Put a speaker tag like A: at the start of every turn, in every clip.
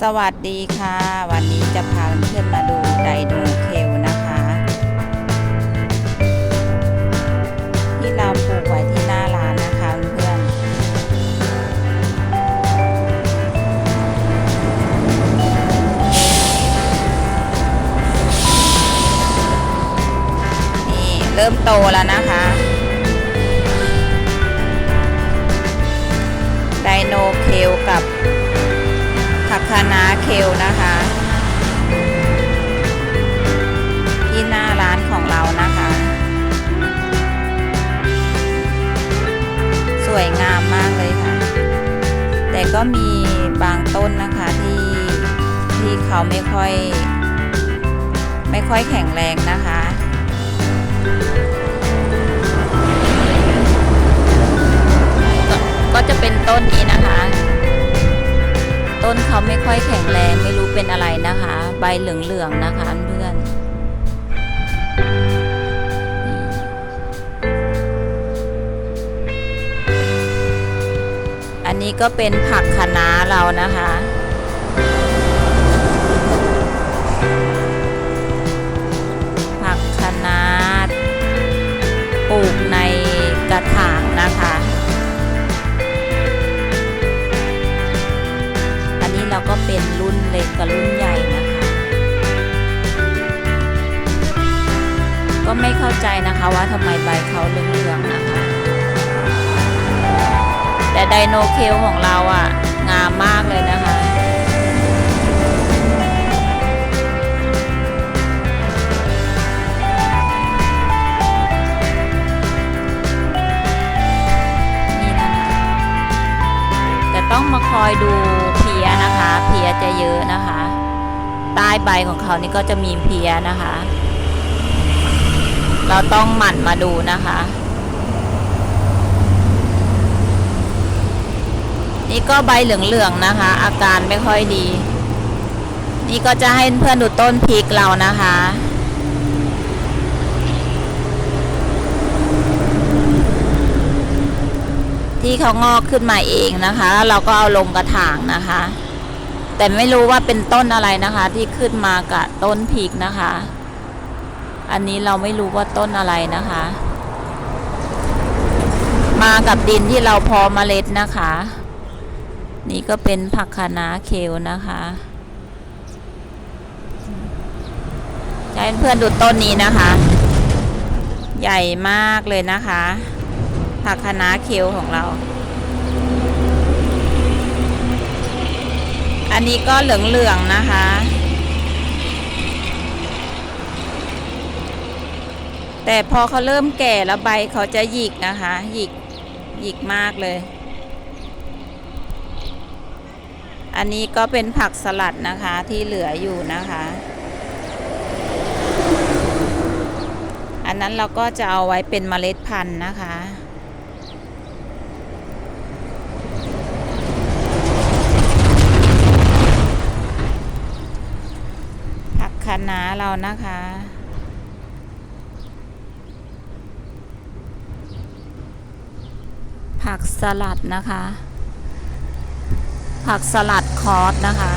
A: สวัสดีค่ะ วันนี้จะพาเพื่อนมาดูไดโนเคลนะคะ ที่เราปลูกไว้ที่หน้าร้านนะคะเพื่อนนี่เริ่มโตแล้วนะคะไดโนเคลกับ คะน้าเคลนะคะ ที่หน้าร้านของเรานะคะ สวยงามมากเลยค่ะ แต่ก็มีบางต้นนะคะที่ที่เขาไม่ค่อย ไม่ค่อยแข็งแรงนะคะก็จะเป็นต้นนี้นะคะ ต้นเขาไม่ค่อยแข็งแรงไม่รู้เป็นอะไรนะคะ ใบเหลืองๆนะคะเพื่อนอันนี้ก็เป็นผักคะน้าเรานะคะ เราก็เป็นรุ่นเล็กกับรุ่นใหญ่นะคะ ก็ไม่เข้าใจนะคะว่าทำไมใบเขาเหลืองๆนะคะ แต่ไดโนเคลของเราอะ่ะ งามมากเลยนะคะนี่นะคะแต่ต้องมาคอยดู เยจะเยอะนะคะ ใต้ใบของเขานี่ก็จะมีเพียนะคะ เราต้องหมั่นมาดูนะคะ นี่ก็ใบเหลืองๆนะคะ อาการไม่ค่อยดี นี่ก็จะให้เพื่อนดูต้นพริกเรานะคะที่เขางอกขึ้นมาเองนะคะ เราก็เอาลงกระถางนะคะ แต่ไม่รู้ว่าเป็นต้นอะไรนะคะ ที่ขึ้นมากับต้นพริกนะคะ อันนี้เราไม่รู้ว่าต้นอะไรนะคะ มากับดินที่เราพอเมล็ดนะคะ นี่ก็เป็นผักคะน้าเคลนะคะจะให้เพื่อนดูต้นนี้นะคะ ใหญ่มากเลยนะคะ ผักคะน้าเคลของเรา อันนี้ก็เหลืองๆนะคะ แต่พอเขาเริ่มแก่แล้วใบเขาจะหยิกนะคะ หยิกหยิกมากเลย อันนี้ก็เป็นผักสลัดนะคะที่เหลืออยู่นะคะ อันนั้นเราก็จะเอาไว้เป็นเมล็ดพันธุ์นะคะ ผัก คะน้าเรานะคะ ผักสลัดนะคะ ผักสลัดคอร์สนะคะ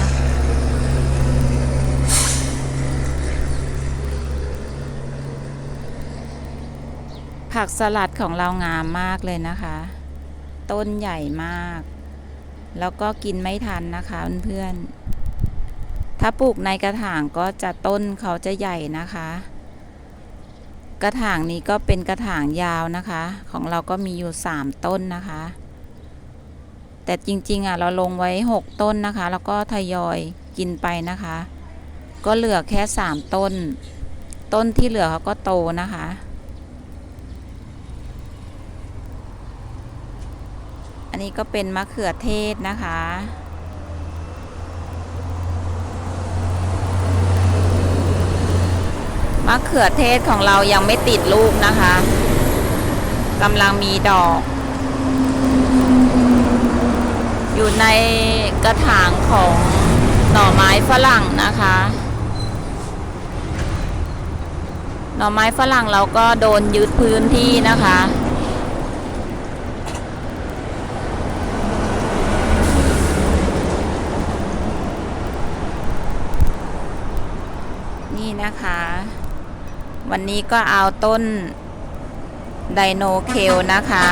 A: ผักสลัดของเรางามมากเลยนะคะ ต้นใหญ่มาก แล้วก็กินไม่ทันนะคะเพื่อนๆ ถ้าปลูกในกระถางก็จะต้นเขาจะใหญ่นะคะ กระถางนี้ก็เป็นกระถางยาวนะคะ ของเราก็มีอยู่สามต้นนะคะ แต่จริงๆอะเราลงไว้หกต้นนะคะ แล้วก็ทยอยกินไปนะคะ ก็เหลือแค่สามต้น ต้นที่เหลือเขาก็โตนะคะอันนี้ก็เป็นมะเขือเทศนะคะ มะเขือเทศของเรายังไม่ติดลูกนะคะกำลังมีดอก อยู่ในกระถางของหน่อไม้ฝรั่งนะคะ หน่อไม้ฝรั่งเราก็โดนยึดพื้นที่นะคะนี่นะคะ วันนี้ก็เอาต้นไดโนเคลนะคะ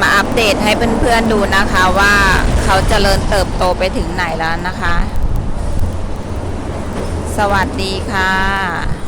A: มาอัปเดตให้เพื่อนๆดูนะคะว่าเขาเจริญเติบโตไปถึงไหนแล้วนะคะ สวัสดีค่ะ